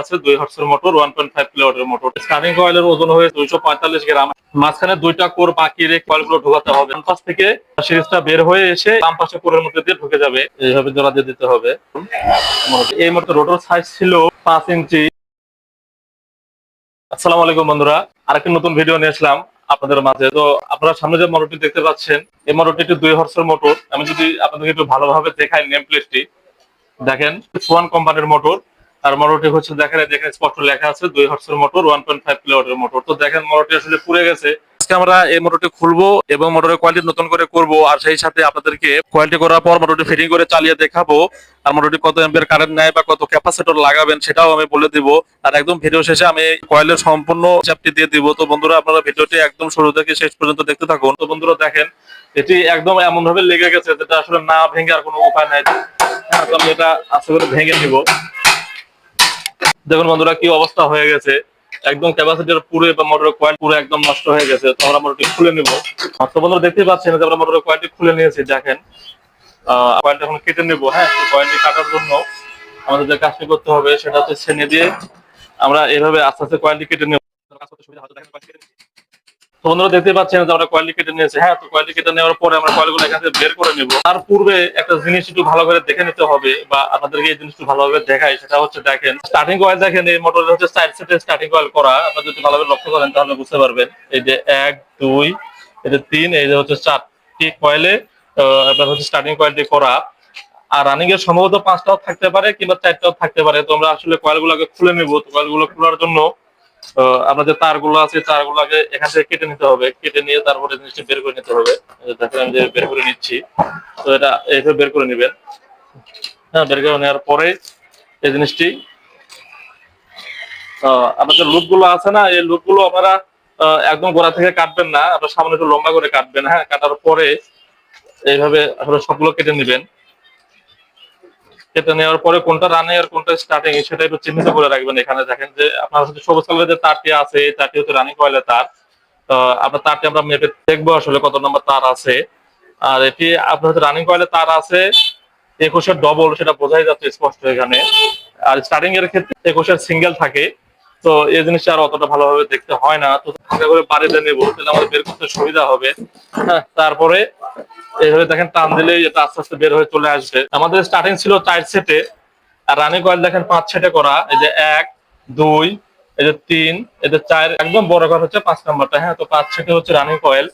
আছে দুই হর্সের মোটর ওয়ান পয়েন্ট ফাইভ কিলোওয়াটের মোটর। স্টার্টিং কয়েলের ওজন হয়ে দুইশো পঁয়তাল্লিশ গ্রাম। মাঝখানে দুইটা কোর বাকি রেখে কয়েলগুলো ঢোকাতে হবে। ডান পাশ থেকে সিরিজটা বের হয়ে এসে বাম পাশে কোরের মধ্যে দিয়ে ঢুকে যাবে। এইভাবে জোড়া দিয়ে দিতে হবে। এই মোটর রোটর সাইজ ছিল পাঁচ ইঞ্চি। আসসালামু আলাইকুম বন্ধুরা, আরেকটি নতুন ভিডিও নিয়ে আসলাম আপনাদের মাঝে। তো আপনারা সামনে যে মোটরটি দেখতে পাচ্ছেন, এই মোটরটি একটি দুই হর্সের মোটর আমি যদি আপনাদেরকে একটু ভালোভাবে দেখাই নেম প্লেটটি দেখেন সোয়ান কোম্পানির মোটর আর মোটরটি হচ্ছে দেখেন দেখেন স্পষ্ট লেখা আছে দুই হর্সের মোটর ওয়ান পয়েন্ট ফাইভ কিলোওয়াটের মোটর তো দেখেন মোটরটি আসলে পুড়ে গেছে। আমরা এই মোটরটি খুলবো এবং মোটরের কোয়ালিটি নতুন করে করব আর সেই সাথে আপনাদেরকে কোয়ালিটি করার পর মোটরটি ফিটিং করে চালিয়ে দেখাবো আর মোটরটি কত এম্পিয়ার কারেন্ট নেয় বা কত ক্যাপাসিটর লাগাবেন সেটাও আমি বলে দিব। আর একদম ভিডিও শেষে আমি কয়েলের সম্পূর্ণ চাপটি দিয়ে দিব। তো বন্ধুরা আপনারা ভিডিওটি একদম শুরু থেকে শেষ পর্যন্ত দেখতে থাকুন। তো বন্ধুরা দেখেন এটি একদম এমন ভাবে লেগে গেছে যেটা আসলে না ভেঙে আর কোনো উপায় নাই। হ্যাঁ, আমি এটা আশা করে ভেঙে নিব। দেখুন বন্ধুরা, কি অবস্থা হয়ে গেছে। একদম ক্যাপাসিটির পুরো বা মোটরের কয়েল পুরো একদম নষ্ট হয়ে গেছে, তো আমরা মোটরটি খুলে নিব। তো বন্ধুরা দেখতে পাচ্ছেন যে আমরা মোটরের কয়েলটি খুলে নিয়েছি, দেখেন। কয়েলটা এখন কেটে নেব হ্যাঁ? কয়েলটি কাটার জন্য আমাদের যে কাজটি করতে হবে, সেটা হচ্ছে ছেনে দিয়ে আমরা এভাবে আস্তে আস্তে কয়েলটি কেটে নেব। কাজ করতে সুবিধা হয়তো দেখেন। তো বন্ধুরা দেখতে পাচ্ছেন যে আমরা কয়েলটি কেটে নিয়েছি। হ্যাঁ তো কয়েলটি কেটে নেওয়ার পরে আমরা কয়েলগুলো এখান থেকে বের করে নিব। তার পূর্বে একটা জিনিস একটু ভালো করে দেখে নিতে হবে বা আপনাদেরকে এই জিনিসটা ভালোভাবে দেখাই, সেটা হচ্ছে দেখেন স্টার্টিং কয়েল দেখেন, এই মোটরের হচ্ছে সাইড সেটে স্টার্টিং কয়েল করা। আপনারা যদি ভালোভাবে লক্ষ্য করেন তাহলে বুঝতে পারবেন। এই যে এক, দুই, এই যে তিন, এই যে হচ্ছে চারটি কয়েলে আপনার হচ্ছে স্টার্টিং কয়েলটি করা। আর রানিং এর সম্ভবত পাঁচটাও থাকতে পারে কিংবা চারটাও থাকতে পারে। তো আমরা আসলে কয়েলগুলোকে খুলে নিব। তো কয়েলগুলো খোলার জন্য আহ, আপনার যে তারগুলো আছে তারগুলোকে এখান থেকে কেটে নিতে হবে। কেটে নিয়ে তারপরে জিনিসটা বের করে নিতে হবে। আমি যে বের করে নিচ্ছি। তো এটা এইভাবে বের করে নেবেন। হ্যাঁ বের করে নেওয়ার পরে এই জিনিসটি আপনাদের লুপগুলো আছে না এই লুপগুলো আপনারা একদম গোড়া থেকে কাটবেন না। আপনার সামনে একটু লম্বা করে কাটবেন। হ্যাঁ কাটার পরে এইভাবে আপনারা সবগুলো কেটে নেবেন। কেটে নেওয়ার পরে কোনটা রানে আর কোনটা স্টার্টিং সেটা একটু চিহ্নিত করে রাখবেন এখানে। দেখেন যে আপনার হচ্ছে সবুজ কালারের যে তারটি আছে, এই তারটি হচ্ছে রানিং কয়েলের তার। আপনার তারটি আমরা মেপে দেখব আসলে কত নম্বর তার আছে। আর এটি আপনার হচ্ছে রানিং কয়েলের তার আছে, একুশের ডবল সেটা বোঝাই যাচ্ছে স্পষ্ট এখানে। আর স্টার্টিং এর ক্ষেত্রে একুশের সিঙ্গেল থাকে। তো এই জিনিসটা আর অতটা ভালোভাবে দেখতে হয় না। তো করে বাড়িতে নেব, তাহলে আমাদের বের করতে সুবিধা হবে। হ্যাঁ তারপরে এইভাবে দেখেন টান দিলেই এটা আস্তে আস্তে বের হয়ে চলে আসবে। আমাদের স্টার্টিং ছিল চার সেটে আর রানিং কয়েল দেখেন পাঁচ সেটে করা। এই যে এক, দুই, এই যে তিন, এই যে চার, একদম বড় ঘর হচ্ছে পাঁচ নাম্বারটা হ্যাঁ তো পাঁচ সেটে হচ্ছে রানিং কয়েল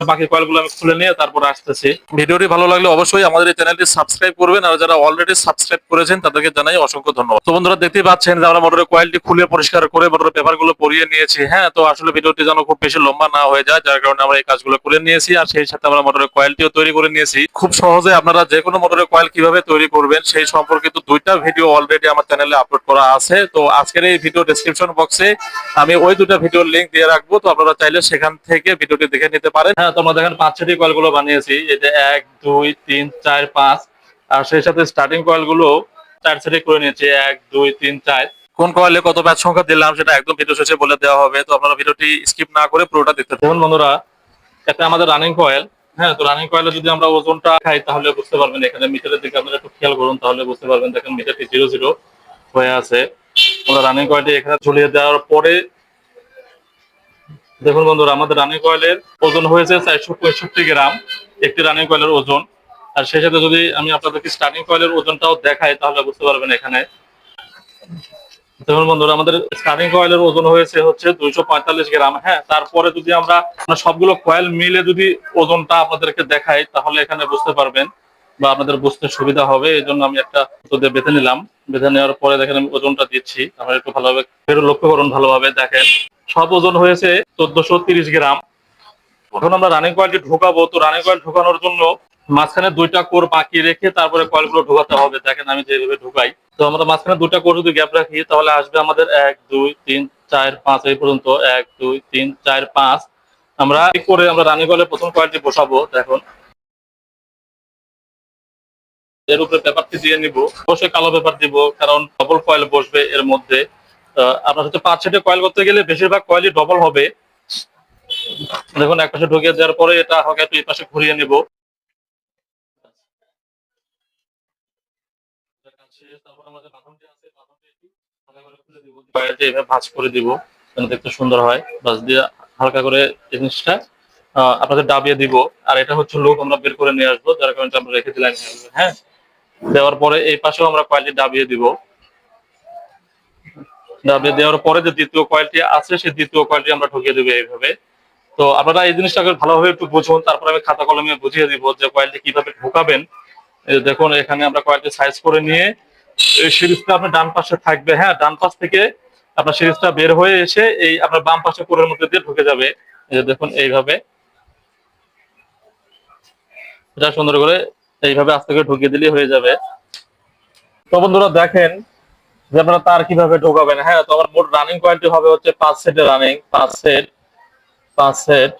বাকি কয়েলগুলো আমি খুলে নিয়ে তারপর আসতেছি। ভিডিওটি ভালো লাগলে অবশ্যই আমাদের এই চ্যানেলটি সাবস্ক্রাইব করবেন আর যারা অলরেডি সাবস্ক্রাইব করেছেন তাদেরকে জানাই অসংখ্য ধন্যবাদ। তো বন্ধুরা দেখতেই পাচ্ছেন যে আমরা মোটরের কয়েলটি খুলে পরিষ্কার করে মোটরের পেপারগুলো পরিয়ে নিয়েছি। হ্যাঁ তো আসলে ভিডিওটি যেন খুব বেশি লম্বা না হয়ে যায়, যার কারণে আমরা এই কাজগুলো করে নিয়েছি আর সেই সাথে আমরা মোটরের কয়েলটিও তৈরি করে নিয়েছি। খুব সহজে আপনারা যে কোনো মোটরের কয়েল কীভাবে তৈরি করবেন সেই সম্পর্কিত দুইটা ভিডিও অলরেডি আমার চ্যানেলে আপলোড করা আছে। তো আজকের এই ভিডিও ডেসক্রিপশন বক্সে আমি ওই দুটা ভিডিওর লিংক দিয়ে রাখব, তো আপনারা চাইলে সেখান থেকে ভিডিওটি দেখে নিতে পারেন। তোমরা দেখেন পাঁচ ছটি কয়েলগুলো বানিয়েছি যে এক, দুই, তিন, চার, পাঁচ। আর সেই সাথে স্টার্টিং কয়েলগুলো চার সেটি করে নিয়েছি। এক, দুই, তিন, চার। কোন কয়েলে কত ব্যাচ সংখ্যা দিলাম সেটা একদম ভিডিও শেষে বলে দেওয়া হবে। তো আপনারা ভিডিওটি স্কিপ না করে পুরোটা দেখতে দেখুন বন্ধুরা এটা আমাদের রানিং কয়েল হ্যাঁ তো রানিং কয়েলে যদি আমরা ওজনটা খাই তাহলে বুঝতে পারবেন এখানে মিটারের দিকে আপনারা একটু খেয়াল করুন, তাহলে বুঝতে পারবেন। দেখেন মিটারটি জিরো জিরো হয়ে আছে। রানিং কয়েলটি এখানে ঝুলিয়ে দেওয়ার পরে দেখুন বন্ধুরা, আমাদের রানিং কয়েলের ওজন হয়েছে চারশো পঁয়ষট্টি গ্রাম, একটি রানিং কয়েলের ওজন। আর সেই সাথে যদি আমি আপনাদেরকে স্টার্টিং কয়েলের ওজনটাও দেখাই, তাহলে বুঝতে পারবেন এখানে। দেখুন বন্ধুরা, আমাদের স্টার্টিং কয়েলের ওজন হয়েছে হচ্ছে দুইশো পঁয়তাল্লিশ গ্রাম। হ্যাঁ তারপরে যদি আমরা আমরা সবগুলো কয়েল মিলে যদি ওজনটা আপনাদেরকে দেখাই, তাহলে এখানে বুঝতে পারবেন বা আপনাদের বুঝতে সুবিধা হবে এই জন্য আমি একটা দিয়ে বেঁধে নিলাম। বেঁধে নেওয়ার পরে দেখেন আমি ওজনটা দিচ্ছি। আপনারা একটু ভালোভাবে একটু লক্ষ্য করুন ভালোভাবে, দেখেন। সব ওজন হয়েছে চোদ্দশো তিরিশ গ্রাম। এখন আমরা রানিং কয়েলটি ঢোকাবো। তো রানিং কয়েল ঢোকানোর জন্য মাঝখানে দুইটা কোর বাকি রেখে তারপরে কয়েলগুলো ঢোকাতে হবে। দেখেন আমি যেভাবে ঢুকাই। তো আমরা মাঝখানে দুটা কোর যদি গ্যাপ রাখি, তাহলে আসবে আমাদের এক, দুই, তিন, চার, পাঁচ, এই পর্যন্ত। এক, দুই, তিন, চার, পাঁচ। আমরা করে আমরা রানিং কয়েলের প্রথম কয়েলটি বসাবো। দেখুন। এর উপরে পেপারটি দিয়ে নিব। অবশ্যই কালো পেপার দিব, কারণ ডবল কয়েল বসবে এর মধ্যে। আপনার হচ্ছে পাঁচ সেটে কয়েল করতে গেলে বেশিরভাগ কয়েলই ডবল হবে। দেখুন, এক পাশে ঢুকিয়ে দেওয়ার পরে এটা হবে একটু এই পাশে ঘুরিয়ে নিব। ভাঁজ করে দিব দেখতে সুন্দর হয়। ভাঁজ দিয়ে হালকা করে জিনিসটা আপনাদের ডাবিয়ে দিব। আর এটা হচ্ছে লোক আমরা বের করে নিয়ে আসব, যার কারণে আমরা রেখে দিলাম। হ্যাঁ। দেওয়ার পরে এই পাশেও আমরা কয়েলটি ডাবিয়ে দিব। ডাবিয়ে দেওয়ার পরে যে দ্বিতীয় কয়েলটি আছে, সেই দ্বিতীয় কয়েলটি আমরা ঢুকিয়ে দেবো এইভাবে। তো আপনারা এই জিনিসটাকে ভালোভাবে একটু বুঝুন, তারপর আমি খাতা কলমে বুঝিয়ে দিব যে কয়েলটি কীভাবে ঢোকাবেন। দেখুন, এখানে আমরা কয়েলটি সাইজ করে নিয়ে এই সিরিজটা আপনার ডান পাশে থাকবে। হ্যাঁ ডান পাশ থেকে আপনার সিরিজটা বের হয়ে এসে এই আপনার বাম পাশে কোরের মধ্যে দিয়ে ঢুকে যাবে। দেখুন, এইভাবে। এটা সুন্দর করে এইভাবে আস্তে করে ঢুকিয়ে দিলেই হয়ে যাবে। তো বন্ধুরা দেখেন যে আপনারা তার কীভাবে ঢোকাবেন। হ্যাঁ তো আমার মোট রানিং কোয়ালিটি হবে হচ্ছে পাঁচ সেটের রানিং পাঁচ সেট পাঁচ সেট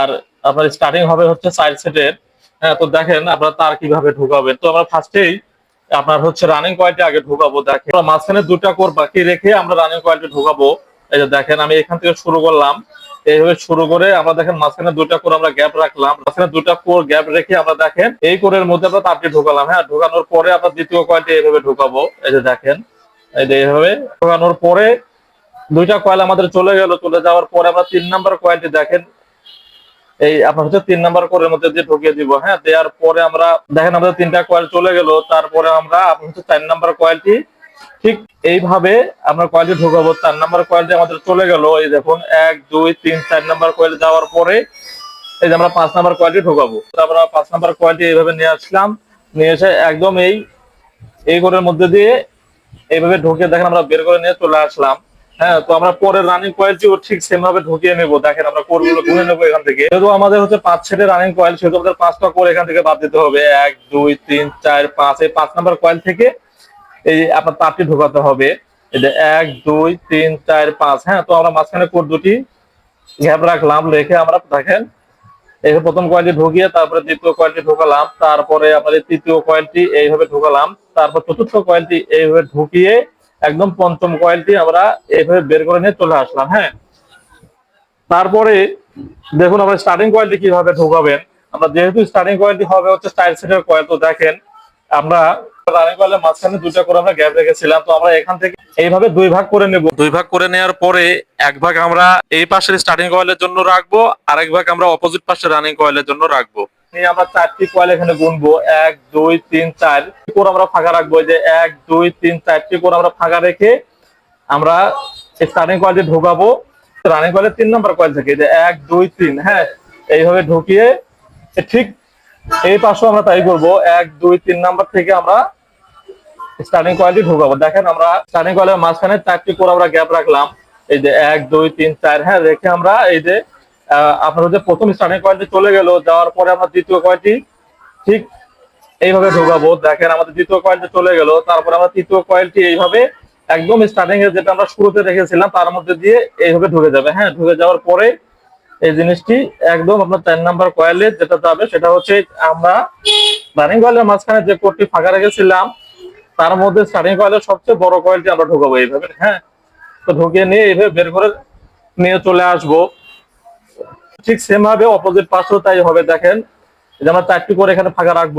আর আপনার স্টার্টিং হবে হচ্ছে চার সেটের হ্যাঁ তো দেখেন আপনারা তার কীভাবে ঢোকাবেন। তো আমরা ফার্স্টেই আপনার হচ্ছে রানিং কোয়ালিটি আগে ঢোকাবো, দেখেন। মাঝখানে দুটা কোর বাকি রেখে আমরা রানিং কোয়ালিটি ঢোকাবো। এই যে দেখেন, আমি এখান থেকে শুরু করলাম। এইভাবে শুরু করে আমরা দেখেন মাঝখানে দুটা কোর আমরা গ্যাপ রাখলাম। মাঝখানে দুটা কোর গ্যাপ রেখে আমরা দেখেন এই কোরের মধ্যে আমরা তারটি ঢোকালাম। হ্যাঁ ঢোকানোর পরে আমরা দ্বিতীয় কোয়ালিটি এইভাবে ঢোকাবো। এই যে দেখেন, এই যে এইভাবে ঢোকানোর পরে দুইটা কয়েল আমাদের চলে গেল। চলে যাওয়ার পরে আমরা তিন নাম্বার কয়েলটি দেখেন, এই আপনার হচ্ছে তিন নাম্বার কোরের মধ্যে দিয়ে ঢুকিয়ে দিব। হ্যাঁ দেওয়ার পরে আমরা দেখেন আমাদের তিনটা কয়েল চলে গেল। তারপরে আমরা, আপনার হচ্ছে চার নাম্বার কয়েলটি ঠিক এইভাবে আমরা কয়েলটি ঢুকাবো চার নাম্বার কয়েলটি আমাদের চলে গেল। এই দেখুন, এক, দুই, তিন, চার নাম্বার কয়েল যাওয়ার পরে এই যে আমরা পাঁচ নাম্বার কোয়ালিটি ঢোকাবো। আমরা পাঁচ নাম্বার কোয়ালিটি এইভাবে নিয়ে আসলাম। নিয়ে এসে একদম এই এই ঘরের মধ্যে দিয়ে এইভাবে ঢুকিয়ে দেখেন আমরা বের করে নিয়ে চলে আসলাম। হ্যাঁ তো আমরা পরের রানিং কোয়ালিটিও ঠিক সেম ভাবে ঢুকিয়ে নেব। দেখেন আমরা কোরগুলো গুনে নেব এখান থেকে। যেহেতু আমাদের হচ্ছে পাঁচ সেটের রানিং কয়েল, সেহেতু আমাদের পাঁচটা কোর এখান থেকে বাদ দিতে হবে। এক, দুই, তিন, চার, পাঁচ, এই পাঁচ নাম্বার কয়েল থেকে এই আপনার তারটি ঢোকাতে হবে। যে এক, দুই, তিন, চার, পাঁচ হ্যাঁ তো আমরা মাঝখানে কোর দুটি গ্যাপ রাখলাম, রেখে আমরা দেখেন, এই প্রথম কয়েলটি ঢুকিয়ে তারপরে দ্বিতীয় কয়েলটি ঢোকালাম, তারপরে আমাদের তৃতীয় কয়েলটি এইভাবে ঢোকালাম, তারপর চতুর্থ কয়েলটি এইভাবে ঢুকিয়ে একদম পঞ্চম কয়েলটি আমরা এইভাবে বের করে নিয়ে চলে আসলাম হ্যাঁ। তারপরে দেখুন আমরা স্টার্টিং কয়েলটি কীভাবে ঢোকাবেন, আমরা যেহেতু স্টার্টিং কয়েলটি হবে হচ্ছে স্টাইল সেটের কয়েল তো দেখেন আমরা রানিং কয়েলের মাঝখানে দুটা করে আমরা গ্যাপ রেখেছিলাম তো আমরা এখান থেকে এইভাবে দুই ভাগ করে নেব। দুই ভাগ করে নেওয়ার পরে এক ভাগ আমরা এই পাশের স্টার্টিং কয়েলের জন্য রাখব আরেক ভাগ আমরা অপোজিট রানিং কয়েলের জন্য রাখব। আমরা চারটি কয়েল এখানে গুনবো এক দুই তিন চার। করে আমরা ফাঁকা রাখব যে এক দুই তিন চারটি করে আমরা ফাঁকা রেখে আমরা স্টার্টিং ঢোকাবো। রানিং কয়েলের তিন নম্বর কয়েল থেকে যে এক দুই তিন হ্যাঁ? এইভাবে ঢুকিয়ে ঠিক এই পাশেও আমরা তাই করব। এক দুই তিন নাম্বার থেকে আমরা স্টার্টিং কোয়ালিটি ঢুকাবো। দেখেন আমরা স্টার্টিং কোয়ালিটির মাঝখানে চারটি করে আমরা গ্যাপ রাখলাম। এই যে এক, দুই, তিন, চার হ্যাঁ রেখে আমরা এই যে আপনার হচ্ছে প্রথম স্টার্টিং কোয়ালিটি চলে গেল, যাওয়ার পরে আমরা দ্বিতীয় কোয়ালিটি ঠিক এইভাবে ঢুকাবো। দেখেন আমাদের দ্বিতীয় কোয়ালিটি চলে গেল, তারপরে আমরা তৃতীয় কোয়ালিটি এইভাবে একদম স্টার্টিং এ যেটা আমরা শুরুতে রেখেছিলাম, তার মধ্যে দিয়ে এইভাবে ঢুকে যাবে। হ্যাঁ ঢুকে যাওয়ার পরে এই জিনিসটি একদম আপনার চার নাম্বার কয়েলে যেটা যাবে, সেটা হচ্ছে আমরা রানিং কয়েলের মাঝখানে যে কোডটি ফাঁকা রেখেছিলাম তার মধ্যে স্টার্টিং কয়েলের সবচেয়ে বড় কয়েলটি আমরা ঢোকাবো এইভাবে। হ্যাঁ তো ঢুকিয়ে নিয়ে এইভাবে বের করে নিয়ে চলে আসব। ঠিক সেম ভাবে অপোজিট পাশেও তাই হবে, দেখেন। যে আমরা চারটি করে এখানে ফাঁকা রাখব,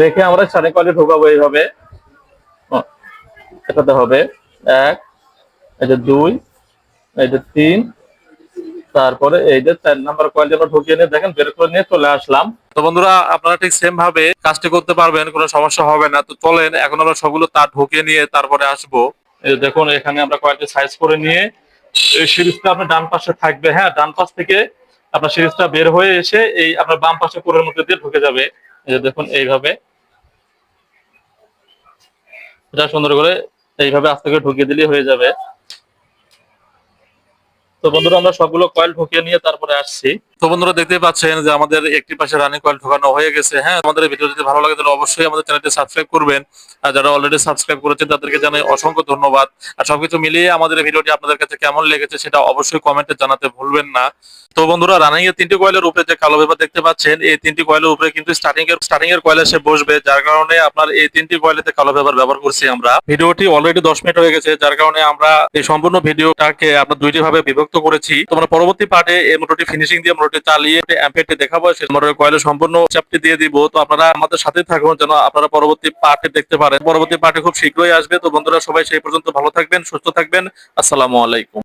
রেখে আমরা স্টার্টিং কয়েলে ঢোকাবো এইভাবে। এটাতে হবে। এক, এই যে দুই, এই যে তিন তারপরে এই যে চার নাম্বার কয়েল আমরা ঢুকিয়ে নিয়ে দেখেন, বের করে নিয়ে চলে আসলাম। তো বন্ধুরা, আপনারা ঠিক সেম ভাবে কাজটি করতে পারবেন, কোনো সমস্যা হবে না। তো চলেন, এখন আমরা সবগুলো তার ঢুকিয়ে নিয়ে তারপরে আসব। দেখুন, এখানে আমরা কয়েকটি সাইজ করে নিয়ে এই সিরিজটা আপনার ডান পাশে থাকবে। হ্যাঁ ডান পাশ থেকে আপনার সিরিজটা বের হয়ে এসে এই আপনার বাম পাশে কোরের মধ্যে দিয়ে ঢুকে যাবে। এই যে দেখুন, এইভাবে। এটা সুন্দর করে এইভাবে আস্তে করে ঢুকিয়ে দিলেই হয়ে যাবে। তো বন্ধুরা, আমরা সবগুলো কয়েল ঢুকিয়ে নিয়ে তারপরে আসছি। তো বন্ধুরা দেখতে পাচ্ছেন যে আমাদের একটি পাশে রানিং কয়েল ঢোকানো হয়ে গেছে। হ্যাঁ আমাদের ভিডিও যদি ভালো লাগে, তাহলে অবশ্যই আমাদের চ্যানেলটি সাবস্ক্রাইব করবেন। আর যারা অলরেডি সাবস্ক্রাইব করেছেন, তাদেরকে জানাই অসংখ্য ধন্যবাদ। আর সবকিছু মিলিয়ে আমাদের ভিডিওটি আপনাদের কাছে কেমন লেগেছে, সেটা অবশ্যই কমেন্টে জানাতে ভুলবেন না। তো বন্ধুরা রানিং এর তিনটি কয়েলের উপরে যে কালো পেপার দেখতে পাচ্ছেন, এই তিনটি কয়েলের উপরে কিন্তু স্টার্টিং এর স্টার্টিং এর কয়েল এসে বসবে, যার কারণে আপনার এই তিনটি কয়েলেতে কালো পেপার ব্যবহার করছি আমরা। ভিডিওটি অলরেডি দশ মিনিট হয়ে গেছে, যার কারণে আমরা এই সম্পূর্ণ ভিডিওটাকে আপনার দুইটি ভাবে বিভক্ত শক্ত করেছি। তোমরা পরবর্তী পার্টে এই মোটরটি ফিনিশিং দিয়ে মোটরটি চালিয়ে অ্যাম্পেটে দেখাবো, সেই মোটরের কয়েলের সম্পূর্ণ চাপটি দিয়ে দিব। তো আপনারা আমাদের সাথে থাকুন, যেন আপনারা পরবর্তী পার্টে দেখতে পারেন। পরবর্তী পার্টে খুব শীঘ্রই আসবে। তো বন্ধুরা, সবাই সেই পর্যন্ত ভালো থাকবেন, সুস্থ থাকবেন। আসসালামু আলাইকুম।